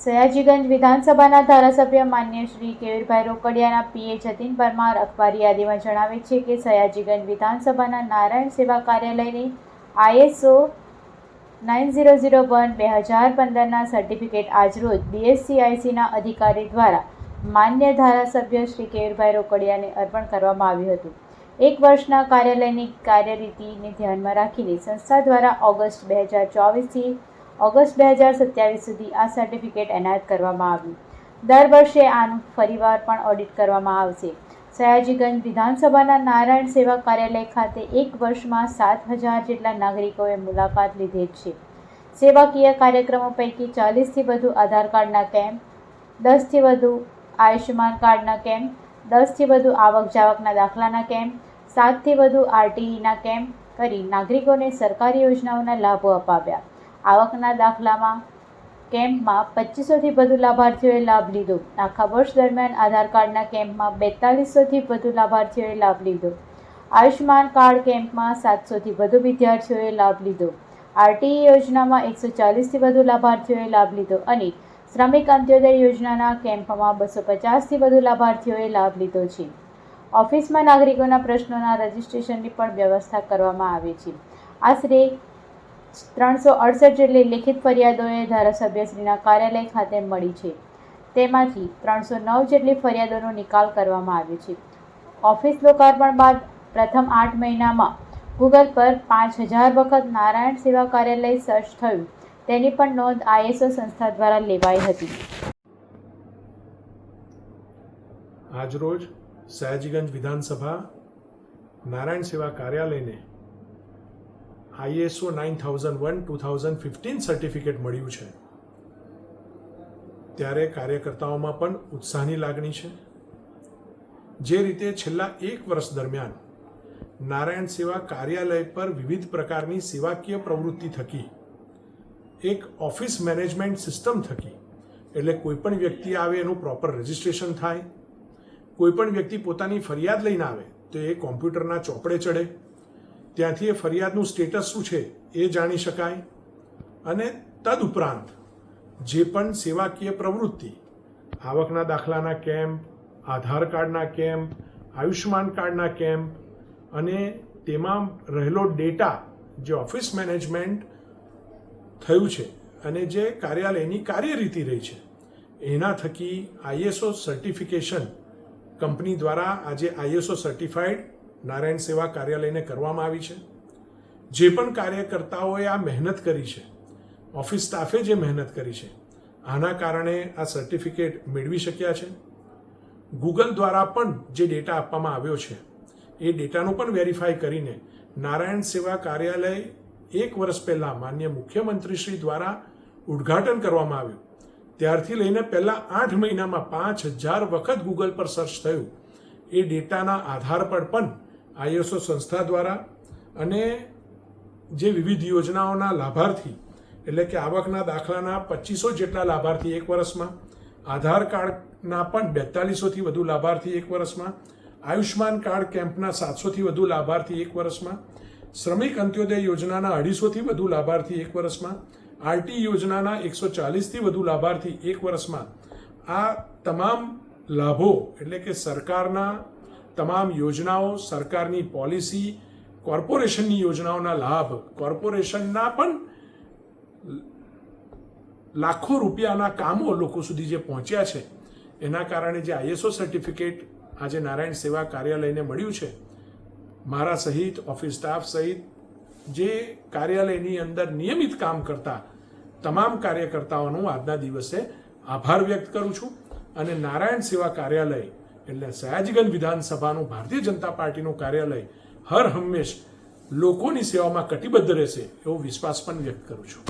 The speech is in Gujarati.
સયાજીગંજ વિધાનસભાના ધારાસભ્ય માન્ય શ્રી કેવીરભાઈ રોકડિયાના પીએ જતીન પરમાર અખબારી યાદીમાં જણાવે છે કે સયાજીગંજ વિધાનસભાના નારાયણ સેવા કાર્યાલયની ISO nine zero zero one બે હજાર પંદરના સર્ટિફિકેટ આજરોજ બીએસસીઆઈસીના અધિકારી દ્વારા માન્ય ધારાસભ્ય શ્રી કેવીરભાઈ રોકડિયાને અર્પણ કરવામાં આવ્યું હતું. એક વર્ષના કાર્યાલયની કાર્યરીતિને ધ્યાનમાં રાખીને સંસ્થા દ્વારા ઓગસ્ટ બે હજાર ચોવીસથી ઓગસ્ટ બે હજાર સત્યાવીસ સુધી આ સર્ટિફિકેટ એનાયત કરવામાં આવ્યું. દર વર્ષે આનું ફરીવાર પણ ઓડિટ કરવામાં આવશે. સયાજીગંજ વિધાનસભાના નારાયણ સેવા કાર્યાલય ખાતે એક વર્ષમાં સાત હજાર જેટલા નાગરિકોએ મુલાકાત લીધેલ છે. સેવાકીય કાર્યક્રમો પૈકી ચાલીસથી વધુ આધાર કાર્ડના કેમ્પ, દસથી વધુ આયુષ્યમાન કાર્ડના કેમ્પ, દસથી વધુ આવક જાવકના દાખલાના કેમ્પ, સાતથી વધુ આરટીઈના કેમ્પ કરી નાગરિકોને સરકારી યોજનાઓના લાભો અપાવ્યા. આવકના દાખલામાં કેમ્પમાં પચીસોથી વધુ લાભાર્થીઓએ લાભ લીધો. આખા વર્ષ દરમિયાન આધાર કાર્ડના કેમ્પમાં બેતાલીસોથી વધુ લાભાર્થીઓએ લાભ લીધો. આયુષ્યમાન કાર્ડ કેમ્પમાં સાતસોથી વધુ વિદ્યાર્થીઓએ લાભ લીધો. આરટીઈ યોજનામાં એકસો ચાલીસથી વધુ લાભાર્થીઓએ લાભ લીધો અને શ્રમિક અંત્યોદય યોજનાના કેમ્પમાં બસો પચાસથી વધુ લાભાર્થીઓએ લાભ લીધો છે. ઓફિસમાં નાગરિકોના પ્રશ્નોના રજિસ્ટ્રેશનની પણ વ્યવસ્થા કરવામાં આવે છે. આશરે ત્રણસો અડસઠ જેટલી લિખિત ફરિયાદોએ ધારાસભ્યશ્રીના કાર્યાલય ખાતે મળી છે. તેમાંથી ત્રણસો નવ જેટલી ફરિયાદોનો નિકાલ કરવામાં આવ્યો છે. ઓફિસ લોકાર્પણ બાદ પ્રથમ આઠ મહિનામાં ગૂગલ પર પાંચ હજાર વખત નારાયણ સેવા કાર્યાલય સર્ચ થયું. તેની પણ નોંધ આઈએસઓ સંસ્થા દ્વારા લેવાઈ હતી. આજરોજ સયાજીગંજ વિધાનસભા નારાયણ સેવા કાર્યાલયને ISO nine thousand one, two thousand fifteen certificate મળ્યું છે. ત્યારે કાર્યકર્તાઓમાં પણ ઉત્સાહની લાગણી છે. જે રીતે છેલ્લા એક વર્ષ દરમિયાન નારાયણ સેવા કાર્યાલય પર વિવિધ પ્રકારની સેવાકીય પ્રવૃત્તિ થકી, એક ઓફિસ મેનેજમેન્ટ સિસ્ટમ થકી, એટલે કોઈપણ વ્યક્તિ આવે એનું પ્રોપર રજિસ્ટ્રેશન થાય કોઈપણ વ્યક્તિ પોતાની ફરિયાદ લઈને આવે તો એ કોમ્પ્યુટરના ચોપડે ચડે ત્યાંથી એ ફરિયાદનું સ્ટેટસ શું છે એ જાણી શકાય. અને તદુપરાંત જે પણ સેવાકીય પ્રવૃત્તિ, આવકના દાખલાના કેમ્પ, આધાર કાર્ડના કેમ્પ, આયુષ્યમાન કાર્ડના કેમ્પ અને તેમાં રહેલો ડેટા જે ઓફિસ મેનેજમેન્ટ થયું છે અને જે કાર્યાલયની કાર્યરીતિ રહી છે, એના થકી આઈએસઓ સર્ટિફિકેશન કંપની દ્વારા આજે આઈએસઓ સર્ટિફાઈડ નારાયણ સેવા કાર્યાલયને કરવામાં આવી છે. જે પણ કાર્યકર્તાઓએ આ મહેનત કરી છે, ઓફિસ સ્ટાફે જે મહેનત કરી છે, આના કારણે આ સર્ટિફિકેટ મેળવી શક્યા છે. ગૂગલ દ્વારા પણ જે ડેટા આપવામાં આવ્યો છે, એ ડેટાનું પણ વેરીફાઈ કરીને નારાયણ સેવા કાર્યાલય એક વર્ષ પહેલાં માન્ય મુખ્યમંત્રીશ્રી દ્વારા ઉદ્ઘાટન કરવામાં આવ્યું. ત્યારથી લઈને પહેલાં આઠ મહિનામાં પાંચ હજાર વખત ગૂગલ પર સર્ચ થયું. એ ડેટાના આધાર પર પણ આઈએસઓ સંસ્થા દ્વારા અને જે વિવિધ યોજનાઓના લાભાર્થી, એટલે કે આવકના દાખલાના પચીસો જેટલા લાભાર્થી એક વર્ષમાં, આધાર કાર્ડના પણ બેતાલીસોથી વધુ લાભાર્થી એક વર્ષમાં આયુષ્માન કાર્ડ કેમ્પના સાતસોથી વધુ લાભાર્થી એક વર્ષમાં, શ્રમિક અંત્યોદય યોજનાના અઢીસોથી વધુ લાભાર્થી એક વર્ષમાં, આરટી યોજનાના એકસો ચાલીસથી વધુ લાભાર્થી એક વર્ષમાં. આ તમામ લાભો, એટલે કે સરકારના તમામ યોજનાઓ સરકારની પોલિસી, કોર્પોરેશનની યોજનાઓના લાભ, કોર્પોરેશનના પણ લાખો રૂપિયાના કામો લોકો સુધી જે પહોંચ્યા છે, એના કારણે જે આઈએસઓ સર્ટિફિકેટ આજે નારાયણ સેવા કાર્યાલયને મળ્યું છે, મારા સહિત, ઓફિસ સ્ટાફ સહિત જે કાર્યાલયની અંદર નિયમિત કામ કરતા તમામ કાર્યકર્તાઓનો આજના દિવસે આભાર વ્યક્ત કરું છું અને નારાયણ સેવા કાર્યાલય એટલે સયાજીગંજ વિધાનસભાનું ભારતીય જનતા પાર્ટીનું કાર્યાલય હર હંમેશ લોકોની સેવામાં કટિબદ્ધ રહેશે એવો વિશ્વાસ પણ વ્યક્ત કરું છું.